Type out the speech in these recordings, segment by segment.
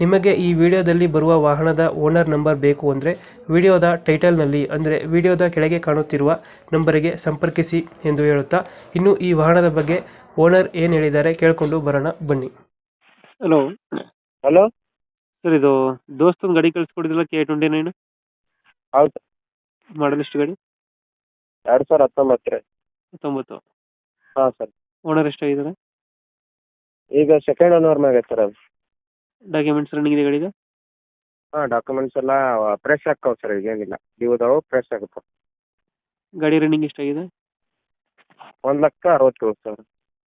ನಿಮಗೆ ಈ ವಿಡಿಯೋದಲ್ಲಿ ಬರುವ ವಾಹನದ ಓನರ್ ನಂಬರ್ ಬೇಕು ಅಂದರೆ ವಿಡಿಯೋದ ಟೈಟಲ್ನಲ್ಲಿ ಅಂದರೆ ವಿಡಿಯೋದ ಕೆಳಗೆ ಕಾಣುತ್ತಿರುವ ನಂಬರಿಗೆ ಸಂಪರ್ಕಿಸಿ ಎಂದು ಹೇಳುತ್ತಾ ಇನ್ನು ಈ ವಾಹನದ ಬಗ್ಗೆ ಓನರ್ ಏನು ಹೇಳಿದ್ದಾರೆ ಕೇಳಿಕೊಂಡು ಬರೋಣ ಬನ್ನಿ. ಹಲೋ. ಹಲೋ. ಸರ್ ಇದು ದೋಸ್ತೊಂದು ಗಾಡಿ ಕಳಿಸ್ಕೊಡಿದ್ರಲ್ಲ ಕೆ ಟ್ವೆಂಟಿ ನೈನ್ ಹೌದು. ಮಾಡಲ್ ಎಷ್ಟು ಗಾಡಿ? ಎರಡು ಸಾವಿರ ಹತ್ತೊಂಬತ್ತರ. ಹತ್ತೊಂಬತ್ತು. ಹಾಂ ಸರ್. ಓನರ್ ಎಷ್ಟಾಗಿದ್ದಾರೆ? ಈಗ ಸೆಕೆಂಡ್ ಓನರ್ ಮ್ಯಾಗ ಸರ್ ಅದು. ಡಾಕ್ಯುಮೆಂಟ್ಸ್ ರನ್ನಿಂಗ್ ಇದೆ ಈಗ ಹಾಂ ಡಾಕ್ಯುಮೆಂಟ್ಸ್ ಎಲ್ಲ ಫ್ರೆಶ್ ಆಗ್ತಾವೆ ಸರ್ ನೀವು ಇವುದವು ಫ್ರೆಶ್ ಆಗುತ್ತೆ. ಗಾಡಿ ರನ್ನಿಂಗ್ ಎಷ್ಟಾಗಿದೆ? ಒಂದು ಲಕ್ಷ ಅರವತ್ತು ಸರ್.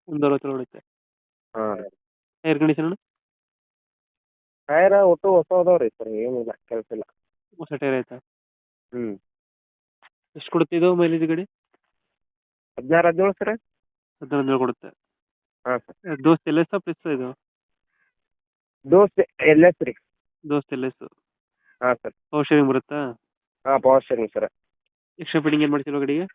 ಒಂದು ಅರವತ್ತು ಹೊಡುತ್ತೆ ಹಾಂ. ಏರ್ ಕಂಡೀಷನ್ ಟೈರ್ ಒಟ್ಟು ಹೊಸ ಅದಾವೆ ರೀ ಸರ್ ಏನಿಲ್ಲ ಕೆಲಸ ಇಲ್ಲ. ಹೊಸ ಟೈರ್ ಆಯ್ತಾ? ಹ್ಞೂ ಎಷ್ಟು ಕೊಡುತ್ತಿದ್ದು ಮೈಲೇಜ್ ಗಾಡಿ? ಹದಿನಾರು ಹದಿನೇಳು ಸರ್. ಹದಿನಾರು ಕೊಡುತ್ತೆ. ಹಾಂ ಸರ್. ದೋಸ್ತ್ ಎಲ್ ಎಸ್ ಪ್ಲಸ್ ಇದು? ದೋಸ್ತ್ ಎಲ್ ಎಸ್ ರೀ? ದೋಸ್ತ್ ಎಲ್ ಎಸ್. ಹಾಂ ಸರ್. ಪವರ್ ಶೇರಿಂಗ್ ಬರುತ್ತಾ? ಹಾಂ power sharing sir. Extra fitting ಏನು ಮಾಡ್ತೀರಾ ಗಾಡಿಗೆ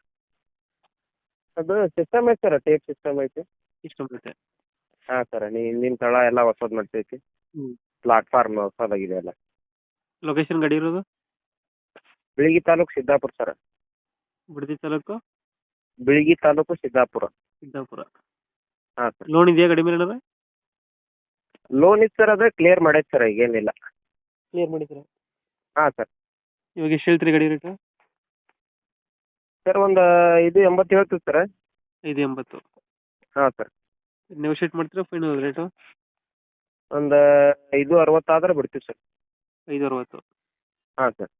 ಅದು ಸಿಸ್ಟಮ್ ಐತೆ ಸರ್ ಟೇಪ್ ಸಿಸ್ಟಮ್ ಐತಿ. ಸಿಸ್ಟಮ್ ಐತೆ. ಹಾಂ ಸರ್ ನೀ ನಿಮ್ಮ ತಳ ಎಲ್ಲ ಹೊಸದು ಮಾಡ್ತೈತಿ. ಪ್ಲಾಟ್ಫಾರ್ಮ್ ಹೊಸದಾಗಿದೆ ಎಲ್ಲ. ಲೊಕೇಶನ್ ಗಾಡಿ ಇರೋದು? ಬಿಳಿಗಿ ತಾಲೂಕು ಸಿದ್ದಾಪುರ ಸರ್. ಬಿಡದಿ ತಾಲೂಕು? ಬಿಳಿಗಿ ತಾಲೂಕು ಸಿದ್ದಾಪುರ. ಸಿದ್ದಾಪುರ. ಹಾಂ ಸರ್. ಲೋನ್ ಇದೆಯಾ ಗಾಡಿ ಮೇಲೆ ಲೋನ್ ಇತ್ತು ಸರ್ ಅದು ಕ್ಲಿಯರ್ ಮಾಡೈತೆ ಸರ್ ಈಗೇನಿಲ್ಲ ಕ್ಲಿಯರ್ ಮಾಡಿದ್ದೀರಾ? ಹಾಂ ಸರ್ ಇವಾಗ ಎಷ್ಟು ಹೇಳ್ತೀರಿ ಗಾಡಿ ರೇಟ್ ಸರ್ ಒಂದು ಇದು ಎಂಬತ್ತು ಹೇಳ್ತೀವಿ ಸರ್ ಐದು ಎಂಬತ್ತು. ಹಾಂ ಸರ್ ನೆಗೋಷಿಯೇಟ್ ಮಾಡ್ತೀರಾ ಫೈನಲ್ ರೇಟು ಒಂದು ಐದು ಅರವತ್ತಾದ್ರೆ ಬಿಡ್ತೀವಿ ಸರ್ ಐದು ಅರವತ್ತು. ಹಾಂ ಸರ್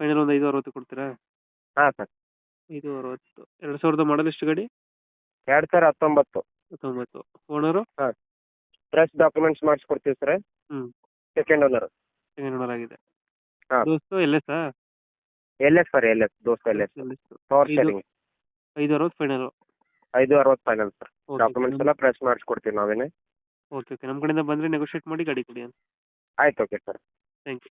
ಫೈನಲ್ ಒಂದು ಐದು ಅರವತ್ತು ಕೊಡ್ತೀರಾ? ಹಾಂ ಸರ್ ಐದು ಅರವತ್ತು. ಎರಡು ಸಾವಿರದ ಮಾಡಲ್ ಎಷ್ಟು ಗಾಡಿ? ಎರಡು ಸಾವಿರ ಹತ್ತೊಂಬತ್ತು. ಹತ್ತೊಂಬತ್ತು. ಓನರು ಫ್ರೆಶ್ ಡಾಕ್ಯುಮೆಂಟ್ಸ್ ಮಾಡಿಸ್ಕೊಡ್ತೀವಿ ಸರ್ ಹ್ಮ್. ಸೆಕೆಂಡ್ ಓನರ್ ಸೆಕೆಂಡ್ ಓನರ್ ಆಗಿದೆ. ಹಾ. ದೋಸ್ತು S L S sir L S. ದೋಸ್ತ ಎಲ್ ಎಸ್. ಪವರ್ ಇದು- ಶೇರಿಂಗ್ ಐದು ಅರವತ್ತು ಫೈನಲ್ ಐದು ಅರವತ್ತು ಫೈನಲ್ ಸರ್ ಡಾಕ್ಯುಮೆಂಟ್ಸ್ ಎಲ್ಲ ಫ್ರೆಶ್ ಮಾಡಿಸ್ಕೊಡ್ತೀವಿ ನಾವೇನೆ. ಓಕೆ ಓಕೆ ನಮ್ಮ ಕಡೆಯಿಂದ ಬಂದರೆ ನೆಗೋಷಿಯೇಟ್ ಮಾಡಿ ಗಾಡಿ ಕೊಡಿ ಆಯ್ತು ಓಕೆ ಸರ್ ಥ್ಯಾಂಕ್ ಯು